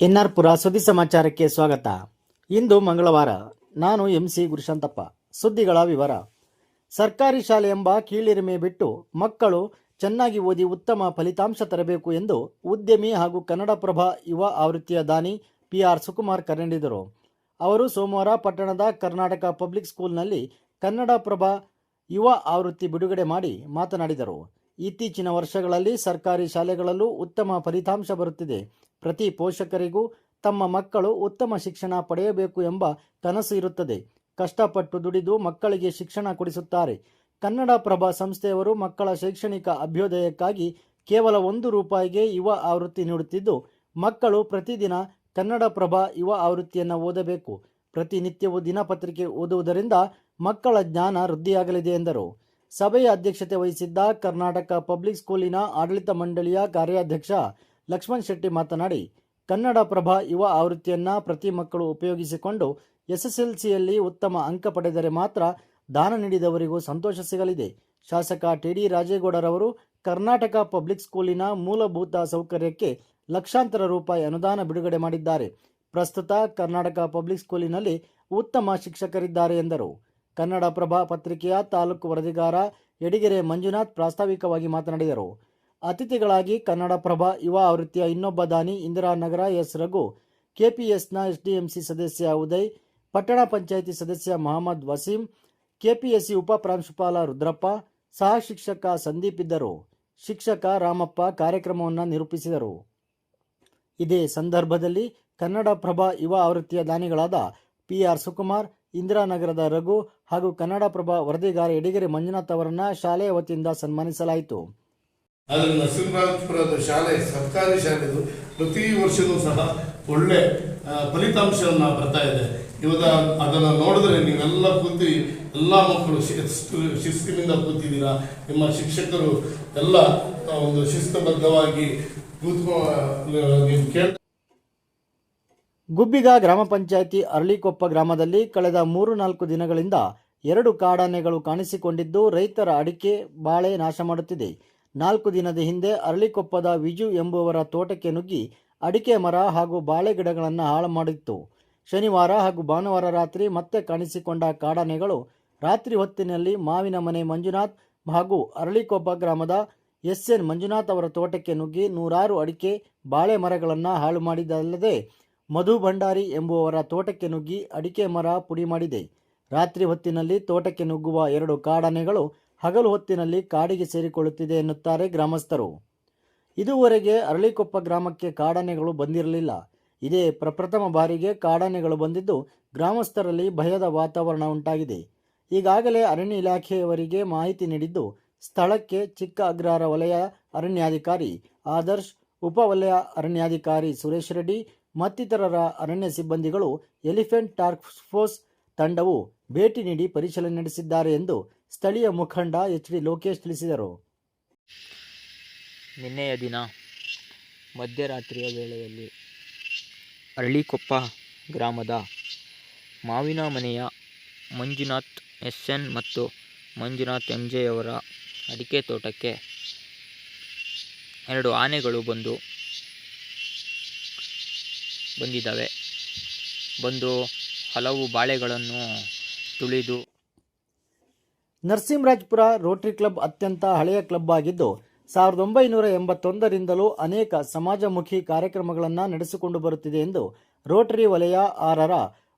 N R ಪುರ ಸುದ್ದಿ ಸಮಾಚಾರಕ್ಕೆ ಸ್ವಾಗತ. ಇಂದು ಮಂಗಳವಾರ ನಾನು ಎಂಸಿ ಗುರುಶಾಂತಪ್ಪ. ಸುದ್ದಿಗಳ ವಿವರ. ಸರ್ಕಾರಿ ಶಾಲೆ ಎಂಬ ಕೀಳಿರಿಮೆ ಬಿಟ್ಟು ಮಕ್ಕಳು ಚೆನ್ನಾಗಿ ಓದಿ ಉತ್ತಮ ಫಲಿತಾಂಶ ತರಬೇಕು ಎಂದು ಉದ್ಯಮಿ ಹಾಗೂ ಕನ್ನಡಪ್ರಭ ಯುವ ಆವೃತ್ತಿಯ ದಾನಿ ಪಿ ಆರ್ ಸುಕುಮಾರ್ ಕರೆ ನೀಡಿದರು. ಅವರು ಸೋಮವಾರ ಪಟ್ಟಣದ ಕರ್ನಾಟಕ ಪಬ್ಲಿಕ್ ಸ್ಕೂಲ್ನಲ್ಲಿ ಕನ್ನಡಪ್ರಭ ಯುವ ಆವೃತ್ತಿ ಬಿಡುಗಡೆ ಮಾಡಿ ಮಾತನಾಡಿದರು. ಇತ್ತೀಚಿನ ವರ್ಷಗಳಲ್ಲಿ ಸರ್ಕಾರಿ ಶಾಲೆಗಳಲ್ಲೂ ಉತ್ತಮ ಫಲಿತಾಂಶ ಬರುತ್ತಿದೆ. ಪ್ರತಿ ಪೋಷಕರಿಗೂ ತಮ್ಮ ಮಕ್ಕಳು ಉತ್ತಮ ಶಿಕ್ಷಣ ಪಡೆಯಬೇಕು ಎಂಬ ಕನಸು ಇರುತ್ತದೆ. ಕಷ್ಟಪಟ್ಟು ದುಡಿದು ಮಕ್ಕಳಿಗೆ ಶಿಕ್ಷಣ ಕೊಡಿಸುತ್ತಾರೆ. ಕನ್ನಡ ಪ್ರಭಾ ಸಂಸ್ಥೆಯವರು ಮಕ್ಕಳ ಶೈಕ್ಷಣಿಕ ಅಭ್ಯುದಯಕ್ಕಾಗಿ ಕೇವಲ ಒಂದು ರೂಪಾಯಿಗೆ ಯುವ ಆವೃತ್ತಿ ನೀಡುತ್ತಿದ್ದು, ಮಕ್ಕಳು ಪ್ರತಿದಿನ ಕನ್ನಡ ಪ್ರಭಾ ಯುವ ಆವೃತ್ತಿಯನ್ನು ಓದಬೇಕು. ಪ್ರತಿನಿತ್ಯವೂ ದಿನಪತ್ರಿಕೆ ಓದುವುದರಿಂದ ಮಕ್ಕಳ ಜ್ಞಾನ ವೃದ್ಧಿಯಾಗಲಿದೆ ಎಂದರು. ಸಭೆಯ ಅಧ್ಯಕ್ಷತೆ ವಹಿಸಿದ್ದ ಕರ್ನಾಟಕ ಪಬ್ಲಿಕ್ ಸ್ಕೂಲಿನ ಆಡಳಿತ ಮಂಡಳಿಯ ಕಾರ್ಯಾಧ್ಯಕ್ಷ ಲಕ್ಷ್ಮಣ್ ಶೆಟ್ಟಿ ಮಾತನಾಡಿ ಕನ್ನಡ ಪ್ರಭ ಯುವ ಆವೃತ್ತಿಯನ್ನು ಪ್ರತಿ ಮಕ್ಕಳು ಉಪಯೋಗಿಸಿಕೊಂಡು ಎಸ್ಎಸ್ಎಲ್ಸಿಯಲ್ಲಿ ಉತ್ತಮ ಅಂಕ ಪಡೆದರೆ ಮಾತ್ರ ದಾನ ನೀಡಿದವರಿಗೂ ಸಂತೋಷ ಸಿಗಲಿದೆ. ಶಾಸಕ ಟಿ ಡಿ ರಾಜೇಗೌಡರವರು ಕರ್ನಾಟಕ ಪಬ್ಲಿಕ್ ಸ್ಕೂಲಿನ ಮೂಲಭೂತ ಸೌಕರ್ಯಕ್ಕೆ ಲಕ್ಷಾಂತರ ರೂಪಾಯಿ ಅನುದಾನ ಬಿಡುಗಡೆ ಮಾಡಿದ್ದಾರೆ. ಪ್ರಸ್ತುತ ಕರ್ನಾಟಕ ಪಬ್ಲಿಕ್ ಸ್ಕೂಲಿನಲ್ಲಿ ಉತ್ತಮ ಶಿಕ್ಷಕರಿದ್ದಾರೆ ಎಂದರು. ಕನ್ನಡ ಪ್ರಭಾ ಪತ್ರಿಕೆಯ ತಾಲೂಕು ವರದಿಗಾರ ಯಡಿಗೆರೆ ಮಂಜುನಾಥ್ ಪ್ರಾಸ್ತಾವಿಕವಾಗಿ ಮಾತನಾಡಿದರು. ಅತಿಥಿಗಳಾಗಿ ಕನ್ನಡಪ್ರಭ ಯುವ ಆವೃತ್ತಿಯ ಇನ್ನೊಬ್ಬ ದಾನಿ ಇಂದಿರಾನಗರ ಎಸ್ ರಘು, ಕೆಪಿಎಸ್ನ ಎಸ್ಡಿಎಂಸಿ ಸದಸ್ಯ ಉದಯ್, ಪಟ್ಟಣ ಪಂಚಾಯಿತಿ ಸದಸ್ಯ ಮಹಮ್ಮದ್ ವಸೀಂ, ಕೆಪಿಎಸ್ಸಿ ಉಪ ಪ್ರಾಂಶುಪಾಲ ರುದ್ರಪ್ಪ, ಸಹ ಶಿಕ್ಷಕ ಸಂದೀಪ್ ಇದ್ದರು. ಶಿಕ್ಷಕ ರಾಮಪ್ಪ ಕಾರ್ಯಕ್ರಮವನ್ನು ನಿರೂಪಿಸಿದರು. ಇದೇ ಸಂದರ್ಭದಲ್ಲಿ ಕನ್ನಡಪ್ರಭ ಯುವ ಆವೃತ್ತಿಯ ದಾನಿಗಳಾದ ಪಿ ಆರ್ ಸುಕುಮಾರ್ ಇಂದಿರಾನಗರದ ರಘು ಹಾಗೂ ಕನ್ನಡಪ್ರಭ ವರದಿಗಾರ ಯಡಿಗೆರೆ ಮಂಜುನಾಥ್ ಅವರನ್ನ ಶಾಲೆಯ ವತಿಯಿಂದ ಸನ್ಮಾನಿಸಲಾಯಿತು. ಆದರೆ ನರಸಿಂಹರಾಜಪುರದ ಶಾಲೆ, ಸರ್ಕಾರಿ ಶಾಲೆದು ಪ್ರತಿ ವರ್ಷವೂ ಸಹ ಒಳ್ಳೆ ಫಲಿತಾಂಶವನ್ನು ಫಲಿತಾಂಶವನ್ನ ಬರ್ತಾ ಇದೆ. ಇವಾಗ ಅದನ್ನು ನೋಡಿದ್ರೆ ನೀವೆಲ್ಲ ಕೂತಿ ಎಲ್ಲ ಮಕ್ಕಳು ಶಿಸ್ತು ಶಿಸ್ತಿನಿಂದ ಕೂತಿದ್ದೀರಾ? ನಿಮ್ಮ ಶಿಕ್ಷಕರು ಎಲ್ಲ ಒಂದು ಶಿಸ್ತುಬದ್ಧವಾಗಿ ಕೂತ್ಕೊ ನೀವು ಕೇಳ್ತಾ ಗುಬ್ಬಿಗ ಗ್ರಾಮ ಪಂಚಾಯಿತಿ ಅರಳಿಕೊಪ್ಪ ಗ್ರಾಮದಲ್ಲಿ ಕಳೆದ ಮೂರು ನಾಲ್ಕು ದಿನಗಳಿಂದ ಎರಡು ಕಾಡಾನೆಗಳು ಕಾಣಿಸಿಕೊಂಡಿದ್ದು, ರೈತರ ಅಡಿಕೆ, ಬಾಳೆ ನಾಶ ಮಾಡುತ್ತಿದೆ. ನಾಲ್ಕು ದಿನದ ಹಿಂದೆ ಅರಳಿಕೊಪ್ಪದ ವಿಜು ಎಂಬುವರ ತೋಟಕ್ಕೆ ನುಗ್ಗಿ ಅಡಿಕೆ ಮರ ಹಾಗೂ ಬಾಳೆ ಗಿಡಗಳನ್ನು ಹಾಳು ಮಾಡಿತ್ತು. ಶನಿವಾರ ಹಾಗೂ ಭಾನುವಾರ ರಾತ್ರಿ ಮತ್ತೆ ಕಾಣಿಸಿಕೊಂಡ ಕಾಡಾನೆಗಳು ರಾತ್ರಿ ಹೊತ್ತಿನಲ್ಲಿ ಮಾವಿನ ಮನೆ ಮಂಜುನಾಥ್ ಹಾಗೂ ಅರಳಿಕೊಪ್ಪ ಗ್ರಾಮದ ಎಸ್ ಎನ್ ಮಂಜುನಾಥ್ ಅವರ ತೋಟಕ್ಕೆ ನುಗ್ಗಿ ನೂರಾರು ಅಡಿಕೆ, ಬಾಳೆ ಮರಗಳನ್ನು ಹಾಳು ಮಾಡಿದಲ್ಲದೆ ಮಧು ಭಂಡಾರಿ ಎಂಬುವವರ ತೋಟಕ್ಕೆ ನುಗ್ಗಿ ಅಡಿಕೆ ಮರ ಪುಡಿ ಮಾಡಿದೆ. ರಾತ್ರಿ ಹೊತ್ತಿನಲ್ಲಿ ತೋಟಕ್ಕೆ ನುಗ್ಗುವ ಎರಡು ಕಾಡಾನೆಗಳು ಹಗಲು ಹೊತ್ತಿನಲ್ಲಿ ಕಾಡಿಗೆ ಸೇರಿಕೊಳ್ಳುತ್ತಿದೆ ಎನ್ನುತ್ತಾರೆ ಗ್ರಾಮಸ್ಥರು. ಇದುವರೆಗೆ ಅರಳಿಕೊಪ್ಪ ಗ್ರಾಮಕ್ಕೆ ಕಾಡಾನೆಗಳು ಬಂದಿರಲಿಲ್ಲ. ಇದೇ ಪ್ರಪ್ರಥಮ ಬಾರಿಗೆ ಕಾಡಾನೆಗಳು ಬಂದಿದ್ದು ಗ್ರಾಮಸ್ಥರಲ್ಲಿ ಭಯದ ವಾತಾವರಣ ಉಂಟಾಗಿದೆ. ಈಗಾಗಲೇ ಅರಣ್ಯ ಇಲಾಖೆಯವರಿಗೆ ಮಾಹಿತಿ ನೀಡಿದ್ದು, ಸ್ಥಳಕ್ಕೆ ಚಿಕ್ಕ ಅಗ್ರಹಾರ ವಲಯ ಅರಣ್ಯಾಧಿಕಾರಿ ಆದರ್ಶ್ ಉಪವಲಯ ಅರಣ್ಯಾಧಿಕಾರಿ ಸುರೇಶ್ ರೆಡ್ಡಿ ಮತ್ತಿತರರ ಅರಣ್ಯ ಸಿಬ್ಬಂದಿಗಳು ಎಲಿಫೆಂಟ್ ಟಾಸ್ಕ್ ಫೋರ್ಸ್ ತಂಡವು ಭೇಟಿ ನೀಡಿ ಪರಿಶೀಲನೆ ನಡೆಸಿದ್ದಾರೆ ಎಂದು ಸ್ಥಳೀಯ ಮುಖಂಡ ಎಚ್ ಡಿ ಲೋಕೇಶ್ ತಿಳಿಸಿದರು. ನಿನ್ನೆಯ ದಿನ ಮಧ್ಯರಾತ್ರಿಯ ವೇಳೆಯಲ್ಲಿ ಅರಳಿಕೊಪ್ಪ ಗ್ರಾಮದ ಮಾವಿನ ಮನೆಯ ಮಂಜುನಾಥ್ ಎಸ್ ಎನ್ ಮತ್ತು ಮಂಜುನಾಥ್ ಎಂ ಜೆಯವರ ಅಡಿಕೆ ತೋಟಕ್ಕೆ ಎರಡು ಆನೆಗಳು ಬಂದು ಬಂದಿದ್ದಾವೆ. ಬಂದು ಹಲವು ಬಾಳೆಗಳನ್ನು ತುಳಿದು ನರಸಿಂಹರಾಜ್ಪುರ ರೋಟರಿ ಕ್ಲಬ್ ಅತ್ಯಂತ ಹಳೆಯ ಕ್ಲಬ್ ಆಗಿದ್ದು, ಸಾವಿರದ ಒಂಬೈನೂರ ಎಂಬತ್ತೊಂದರಿಂದಲೂ ಅನೇಕ ಸಮಾಜಮುಖಿ ಕಾರ್ಯಕ್ರಮಗಳನ್ನು ನಡೆಸಿಕೊಂಡು ಬರುತ್ತಿದೆ ಎಂದು ರೋಟರಿ ವಲಯ ಆರರ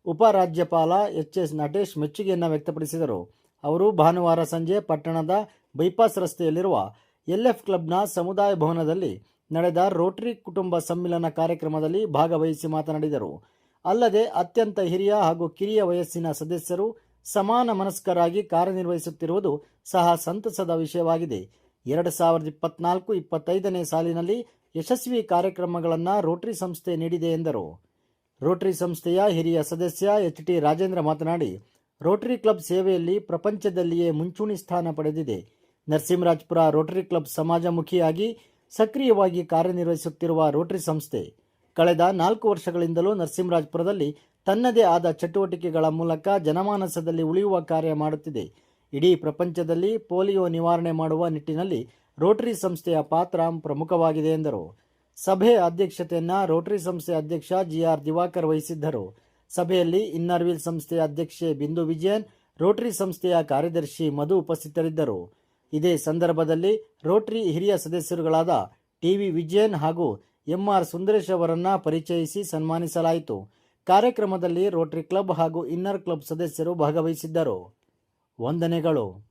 ಉಪರಾಜ್ಯಪಾಲ ಎಚ್ ಎಸ್ ನಟೇಶ್ ಮೆಚ್ಚುಗೆಯನ್ನು ವ್ಯಕ್ತಪಡಿಸಿದರು. ಅವರು ಭಾನುವಾರ ಸಂಜೆ ಪಟ್ಟಣದ ಬೈಪಾಸ್ ರಸ್ತೆಯಲ್ಲಿರುವ ಎಲ್ಎಫ್ ಕ್ಲಬ್ನ ಸಮುದಾಯ ಭವನದಲ್ಲಿ ನಡೆದ ರೋಟರಿ ಕುಟುಂಬ ಸಮ್ಮಿಲನ ಕಾರ್ಯಕ್ರಮದಲ್ಲಿ ಭಾಗವಹಿಸಿ ಮಾತನಾಡಿದರು. ಅಲ್ಲದೆ ಅತ್ಯಂತ ಹಿರಿಯ ಹಾಗೂ ಕಿರಿಯ ವಯಸ್ಸಿನ ಸದಸ್ಯರು ಸಮಾನ ಮನಸ್ಕರಾಗಿ ಕಾರ್ಯನಿರ್ವಹಿಸುತ್ತಿರುವುದು ಸಹ ಸಂತಸದ ವಿಷಯವಾಗಿದೆ. ಎರಡು ಸಾವಿರದ ಇಪ್ಪತ್ನಾಲ್ಕು ಇಪ್ಪತ್ತೈದನೇ ಸಾಲಿನಲ್ಲಿ ಯಶಸ್ವಿ ಕಾರ್ಯಕ್ರಮಗಳನ್ನು ರೋಟರಿ ಸಂಸ್ಥೆ ನೀಡಿದೆ ಎಂದರು. ರೋಟರಿ ಸಂಸ್ಥೆಯ ಹಿರಿಯ ಸದಸ್ಯ ಎಚ್ ಟಿ ರಾಜೇಂದ್ರ ಮಾತನಾಡಿ, ರೋಟರಿ ಕ್ಲಬ್ ಸೇವೆಯಲ್ಲಿ ಪ್ರಪಂಚದಲ್ಲಿಯೇ ಮುಂಚೂಣಿ ಸ್ಥಾನ ಪಡೆದಿದೆ. ನರಸಿಂಹರಾಜ್ಪುರ ರೋಟರಿ ಕ್ಲಬ್ ಸಮಾಜಮುಖಿಯಾಗಿ ಸಕ್ರಿಯವಾಗಿ ಕಾರ್ಯನಿರ್ವಹಿಸುತ್ತಿರುವ ರೋಟರಿ ಸಂಸ್ಥೆ ಕಳೆದ ನಾಲ್ಕು ವರ್ಷಗಳಿಂದಲೂ ನರಸಿಂಹರಾಜಪುರದಲ್ಲಿ ತನ್ನದೇ ಆದ ಚಟುವಟಿಕೆಗಳ ಮೂಲಕ ಜನಮಾನಸದಲ್ಲಿ ಉಳಿಯುವ ಕಾರ್ಯ ಮಾಡುತ್ತಿದೆ. ಇಡೀ ಪ್ರಪಂಚದಲ್ಲಿ ಪೋಲಿಯೋ ನಿವಾರಣೆ ಮಾಡುವ ನಿಟ್ಟಿನಲ್ಲಿ ರೋಟರಿ ಸಂಸ್ಥೆಯ ಪಾತ್ರ ಪ್ರಮುಖವಾಗಿದೆ ಎಂದರು. ಸಭೆ ಅಧ್ಯಕ್ಷತೆಯನ್ನು ರೋಟರಿ ಸಂಸ್ಥೆ ಅಧ್ಯಕ್ಷ ಜಿಆರ್ ದಿವಾಕರ್ ವಹಿಸಿದ್ದರು. ಸಭೆಯಲ್ಲಿ ಇನ್ನರ್ವಿಲ್ ಸಂಸ್ಥೆಯ ಅಧ್ಯಕ್ಷೆ ಬಿಂದು ವಿಜಯನ್, ರೋಟರಿ ಸಂಸ್ಥೆಯ ಕಾರ್ಯದರ್ಶಿ ಮಧು ಉಪಸ್ಥಿತರಿದ್ದರು. ಇದೇ ಸಂದರ್ಭದಲ್ಲಿ ರೋಟರಿ ಹಿರಿಯ ಸದಸ್ಯರುಗಳಾದ ಟಿವಿ ವಿಜಯನ್ ಹಾಗೂ ಎಂಆರ್ ಸುಂದರೇಶ್ ಅವರನ್ನ ಪರಿಚಯಿಸಿ ಸನ್ಮಾನಿಸಲಾಯಿತು. ಕಾರ್ಯಕ್ರಮದಲ್ಲಿ ರೋಟರಿ ಕ್ಲಬ್ ಹಾಗೂ ಇನ್ನರ್ ಕ್ಲಬ್ ಸದಸ್ಯರು ಭಾಗವಹಿಸಿದ್ದರು. ವಂದನೆಗಳು.